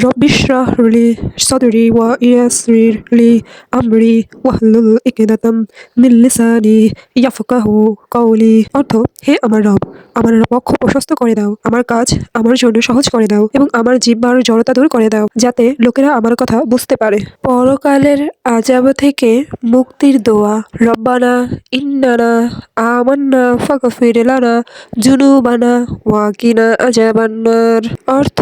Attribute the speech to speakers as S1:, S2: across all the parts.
S1: رب اشرح لي صدري ويسر لي أمري واحلل عقدة من লিসানি ইয়াফকাহু কওলি অর্থ হে আমার রব আমার পক্ষ প্রশস্ত করে দাও আমার কাজ আমার জন্য সহজ করে দাও এবং আমার জিহ্বার জড়তা দূর করে দাও যাতে লোকেরা আমার কথা বুঝতে পারে পরকালের আজাব থেকে মুক্তির দোয়া রব্বানা ইন্নানা আমান্না ফাগফির লানা জুনুবানা ওয়াকিনা আজাবান্নার অর্থ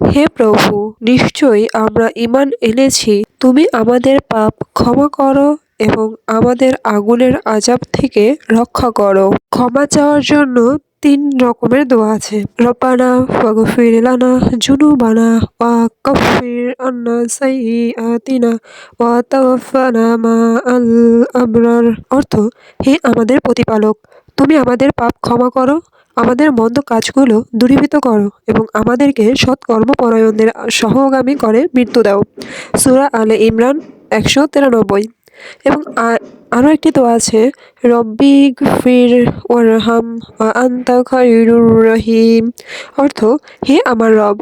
S1: হে প্রভু, নিশ্চয়ই আমরা ঈমান এনেছি। তুমি আমাদের পাপ ক্ষমা করো এবং আমাদের আগুনের আজাব থেকে রক্ষা করো। ক্ষমা চাওয়ার জন্য তিন রকমের দোয়া আছে। রপানা ফাগফির লানা জুনুবানা ওয়া কফির আন্না সাইয়্যাতিনা ওয়া তাওয়াফানা মা আল আবরার অর্থ, হে আমাদের প্রতিপালক, তুমি আমাদের পাপ ক্ষমা করো আমাদের মন্দ কাজগুলো দূরীভূত করো এবং আমাদেরকে সৎ কর্মপরায়ণদের সহগামী করে মৃত্যু দাও। সুরা আলে ইমরান একশো তিরানব্বই। এবং আরও একটি তো আছে, রব্বি ফির ওয়ারহাম ওয়া আন্তা রহিম। অর্থ, হে আমার রব,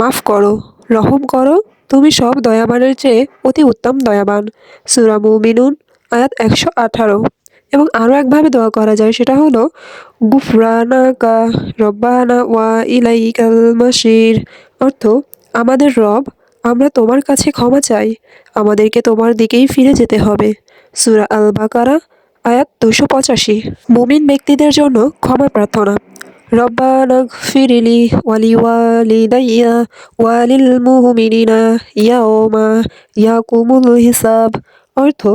S1: মাফ করো, রহম করো, তুমি সব দয়াবানের চেয়ে অতি উত্তম দয়াবান। সূরা মুমিনুন, আয়াত একশো আঠারো। এবং আরও একভাবে দোয়া করা যায়, সেটা হলো গুফরানাকা রব্বানা ওয়া ইলাইকাল মাসির অর্থ, আমাদের রব, আমরা তোমার কাছে ক্ষমা চাই, আমাদেরকে তোমার দিকেই ফিরে যেতে হবে। সুরা আল বাকারা আয়াত দুশো পঁচাশি। মুমিন ব্যক্তিদের জন্য ক্ষমা প্রার্থনা। রব্বানা ফিরিলি ওয়ালি ওয়ালি দাইয়া ওয়ালিল মুমিনিনা ইয়াওমা ইয়াকুমুল হিসাব। অর্থ,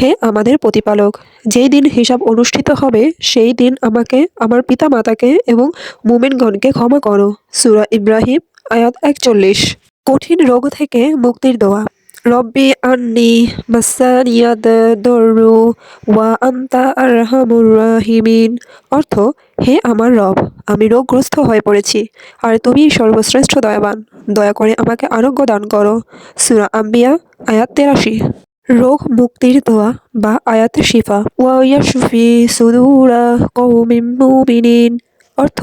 S1: হে আমাদের প্রতিপালক, যেই দিন হিসাব অনুষ্ঠিত হবে, সেই দিন আমাকে, আমার পিতা মাতাকে এবং মুমিনগণকে ক্ষমা করো। সুরা ইব্রাহিম, আয়াত একচল্লিশ। কঠিন রোগ থেকে মুক্তির দোয়া। রব্বি আন্নি মাসানিয়াদ দরু ওয়া আন্তা আরহামুর রাহিমিন। অর্থ, হে আমার রব, আমি রোগগ্রস্ত হয়ে পড়েছি, আর তুমি সর্বশ্রেষ্ঠ দয়াবান। দয়া করে আমাকে আরোগ্য দান করো। সুরা আম্বিয়া, আয়াত তেরাশি। রোগ মুক্তির দোয়া বা আয়াত শিফা। ওয়াইয়াশফি সুদুরা কৌমিম মুমিনিন। অর্থ,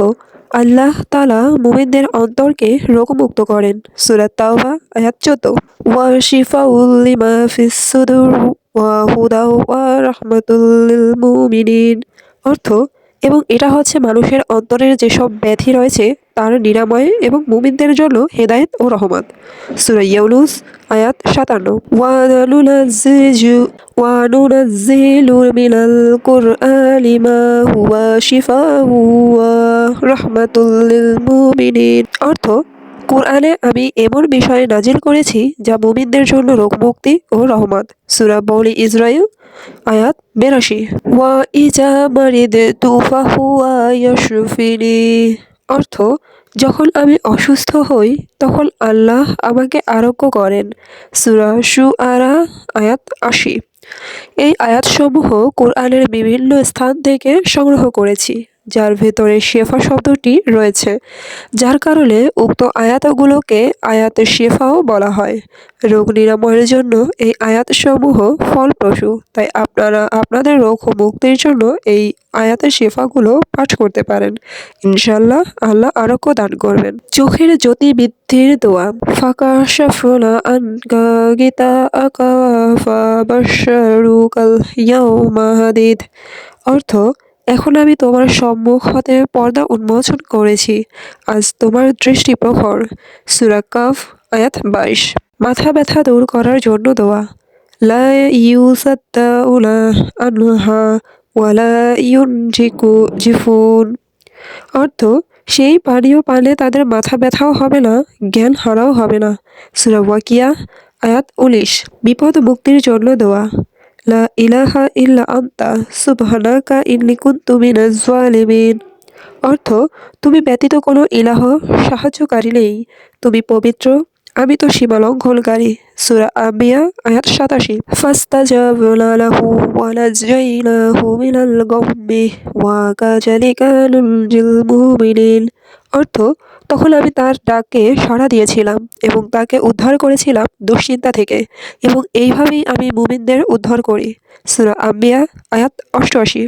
S1: আল্লাহ তালা মুমিনদের অন্তরকে রোগমুক্ত করেন। সুরাত তাওবা, আয়াত চোদ্দ। ওয়া শিফাউল লিমা ফিস সুদুর ওয়া হুদা ওয়া রাহমাতুল মুমিনিন। অর্থ, এবং এটা হচ্ছে মানুষের অন্তরের যেসব ব্যাধি রয়েছে তার নিরাময় এবং মুমিনদের জন্য হেদায়েত ও রহমত। সূরা ইউনুস আয়াত সাতান্ন। মিনাল কুরআনি মা হুয়া শিফাউ ওয়া রাহমাতুল মুমিনিন। অর্থ, কোরআনে আমি এমন বিষয়ে নাজিল করেছি যা মুমিনদের জন্য রোগমুক্তি ও রহমত। সূরা বনি ইসরায়েল আয়াত বেরাশি। ওয়া ইজা মারিদ তুফা হুয়া ইয়াশফিনি। অর্থ, যখন আমি অসুস্থ হই, তখন আল্লাহ আমাকে আরোগ্য করেন। সুরা সু আরা আয়াত আশি। এই আয়াতসমূহ কোরআনের বিভিন্ন স্থান থেকে সংগ্রহ করেছি। যার ভেতরে শেফা শব্দটি রয়েছে, যার কারণে উক্ত আয়াতগুলোকে আয়াত শেফাও বলা হয়। রোগ নিরাময়ের জন্য এই আয়াতসমূহ ফলপ্রসূ, তাই আপনারা আপনাদের রোগ ও মুক্তির জন্য এই আয়াতের শেফাগুলো পাঠ করতে পারেন। ইনশাল্লাহ আল্লাহ আরোগ্য দান করবেন। চোখের জ্যোতি বৃদ্ধির দোয়া। ফাঁকা সাফলা আনকা গীতা আকা বাশারুকাল ইয়াউমাহাদিদ অর্থ এখন আমি তোমার সম্মুখ হতে পর্দা উন্মোচন করেছি। আজ তোমার দৃষ্টি প্রখর সূরা কাফ, আয়াত বাইশ। মাথা ব্যথা দূর করার জন্য দোয়া। লা ইউসাদ্দাউনা আনহা ওয়ালা ইউনজিকু জিফুন। অর্থ, সেই পানীয় পানে তাদের মাথা ব্যথাও হবে না, জ্ঞান হারাও হবে না। সূরা ওয়াকিয়া, আয়াত উনিশ। বিপদ মুক্তির জন্য দোয়া। লা ইলাহা ইল্লা আন্তা সুবহানাকা ইন্নী কুনতু মিনাজ জালিমিন অর্থ, তুমি ব্যতীত কোনো ইলাহ, সাহায্যকারী নেই। তুমি পবিত্র, আমি তো সীমা লঙ্ঘনকারী। সূরা আম্বিয়া, আয়াত সাতাশি। ওয়া নাজাইনাহু মিনাল গাম্মি ওয়া কাযালিকা নুনজিল মুমিনিন। অর্থ তখন আমি তার ডাকে সাড়া দিয়েছিলাম এবং তাকে উদ্ধার করেছিলাম দুশ্চিন্তা থেকে এবং এইভাবেই আমি মুমিনদের উদ্ধার করি। সুরা আম্বিয়া, আয়াত অষ্টআশি।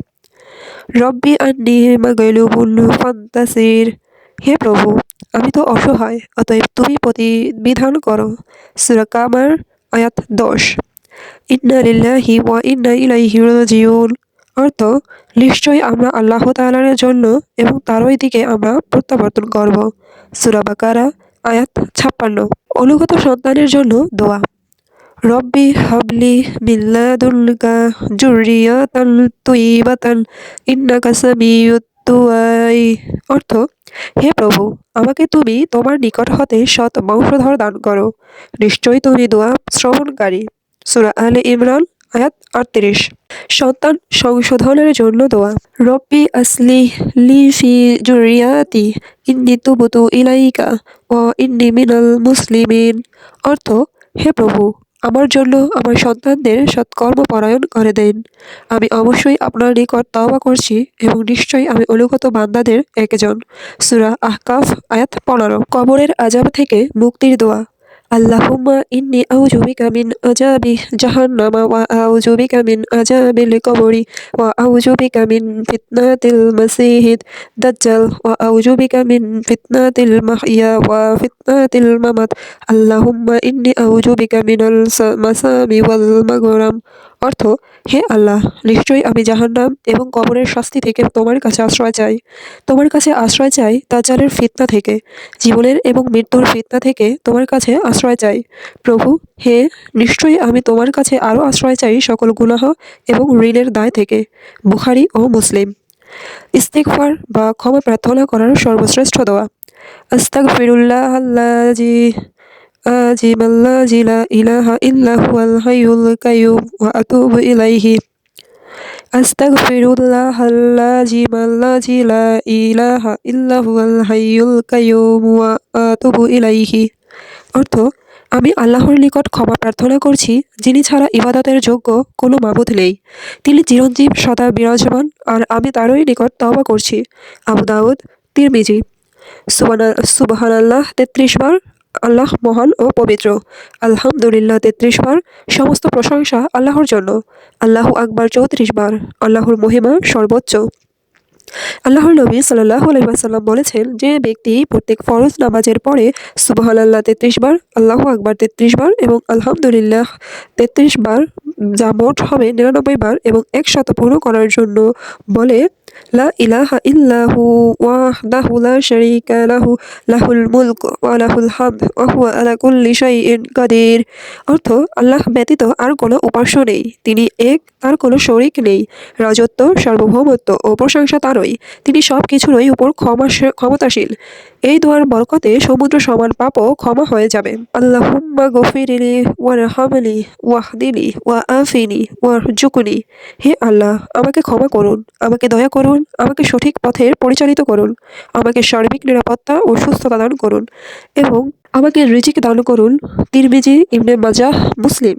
S1: রব্বি আন্নি মাগলুবুল ফান্তাসির। হে প্রভু, আমি তো অসহায়, অতএব তুমি প্রতিবিধান করো। সুরা কামার, আয়াত দশ। ইন্না লিল্লাহি ওয়া ইন্না ইলাইহি রাজিউন। অর্থ, নিশ্চয়ই আমরা আল্লাহ তাআলার জন্য এবং তারই দিকে আমরা প্রত্যাবর্তন করব। সুরা বাকারা, আয়াত ছাপ্পান্ন। অনুগত সন্তানের জন্য দোয়া। রব্বি হাবলি মিল্লাদুল্কা জুরিয়াতান তুইবাতান, ইন্নাকা সামিউত দুয়াই অর্থ, হে প্রভু, আমাকে তুমি তোমার নিকট হতে সৎ বংশধর দান করো। নিশ্চয়ই তুমি দোয়া শ্রবণকারী। সুরা আলে ইমরান আয়াত আটত্রিশ। সন্তান সংশোধনের জন্য দোয়া। রব্বি আসলি লি ফি জুরিয়াতি, ইন্নি তুবুতু ইলাইকা ও ইন্নি মিনাল মুসলিমিন। অর্থ, হে প্রভু, আমার জন্য আমার সন্তানদের সৎকর্ম পরায়ণ করে দেন। আমি অবশ্যই আপনার নিকট তওবা করছি এবং নিশ্চয়ই আমি অনুগত বান্দাদের একজন। সুরা আহকাফ, আয়াত পনেরো। কবরের আজাব থেকে মুক্তির দোয়া। আল্লাহুম্মা ইন্নি আউযু বিকা মিন আযাবি জাহান্নামা ওয়া আউযু বিকা মিন আযাবিল কবরি ওয়া আউযু বিকা মিন ফিতনাতিল মাসিহিদ দাজ্জাল ওয়া আউযু বিকা মিন ফিতনাতিল মাহইয়া ওয়া ফিতনাতিল মামাত আল্লাহুম্মা ইন্নি আউযুবিকা মিনাল মাসামি ওয়াল মাগরাম অর্থ, হে আল্লাহ, নিশ্চয়ই আমি জাহান্নাম এবং কবরের শাস্তি থেকে তোমার কাছে আশ্রয় চাই। তোমার কাছে আশ্রয় চাই দাজ্জালের ফিতনা থেকে, জীবনের এবং মৃত্যুর ফিতনা থেকে তোমার কাছে আশ্রয় চাই। প্রভু, হে, নিশ্চয়ই আমি তোমার কাছে আরও আশ্রয় চাই সকল গুনাহ এবং ঋণের দায় থেকে, বুখারি ও মুসলিম। ইস্তিগফার বা ক্ষমা প্রার্থনা করার সর্বশ্রেষ্ঠ দোয়া। আস্তাগফিরুল্লাহ আল্লাজি আজিম আল্লাজি লা ইলাহা ইল্লা হুয়াল হাইয়ুল কাইয়ুম ওয়া আতুবু ইলাইহি আস্তাগফিরুল্লাহ আল্লাজিম আল্লাজি লা ইলাহা ইল্লা হুয়াল হাইয়ুল কাইয়ুম ওয়া আতুবু ইলাইহি অর্থ, আমি আল্লাহর নিকট ক্ষমা প্রার্থনা করছি, যিনি ছাড়া ইবাদতের যোগ্য কোনো মাবুদ নেই। তিনি চিরঞ্জীব, সদা বিরাজমান, আর আমি তারই নিকট তওবা করছি। আবু দাউদ, তিরমিজি। সুবানা সুবাহান আল্লাহ তেত্রিশ বার আল্লাহ মহান ও পবিত্র। আলহামদুলিল্লাহ তেত্রিশ বার সমস্ত প্রশংসা আল্লাহর জন্য। আল্লাহ আকবার চৌত্রিশ বার আল্লাহর মহিমা সর্বোচ্চ। আল্লাহর নবী সাল্লাহ আলহিহাসাল্লাম বলেছেন, যে ব্যক্তি প্রত্যেক ফরজ নামাজের পরে সুবাহ আল্লাহ তেত্রিশ বার, আল্লাহ আকবার তেত্রিশ বার এবং আলহামদুলিল্লাহ তেত্রিশ বার যা মোট হবে নিরানব্বই বার এবং একশত পূর্ণ করার জন্য বলে, লা ইলাহা ইল্লাহু ওয়াহদাহু লা শারীকা লাহু, লাহুল মুলক ওয়া লাহুল হামদ ওয়া হুয়া আলা কুল্লি শাইইন কাদির। অর্থ, আল্লাহ ব্যতীত আর কোনো উপাস্য নেই। তিনি এক, তার কোনো শরিক নেই। রাজত্ব, সার্বভৌমত্ব ও প্রশংসা তারই। তিনি সব কিছুরই উপর ক্ষমা, ক্ষমতাশীল। এই দোয়ার বরকতে সমুদ্র সমান পাপও ক্ষমা হয়ে যাবে। আল্লাহুম্মা গফিরিলি ওয়ারহামলি ওয়াহদিনি ওয়া আফিনি ওয়ারজুকুনি হে আল্লাহ, আমাকে ক্ষমা করুন, আমাকে দয়া করুন, আমাকে সঠিক পথের পরিচালিত করুন, আমাকে সার্বিক নিরাপত্তা ও সুস্থতা দান করুন এবং আমাকে রিজিক দান করুন। তিরমিজি ইবনে মাজাহ, মুসলিম।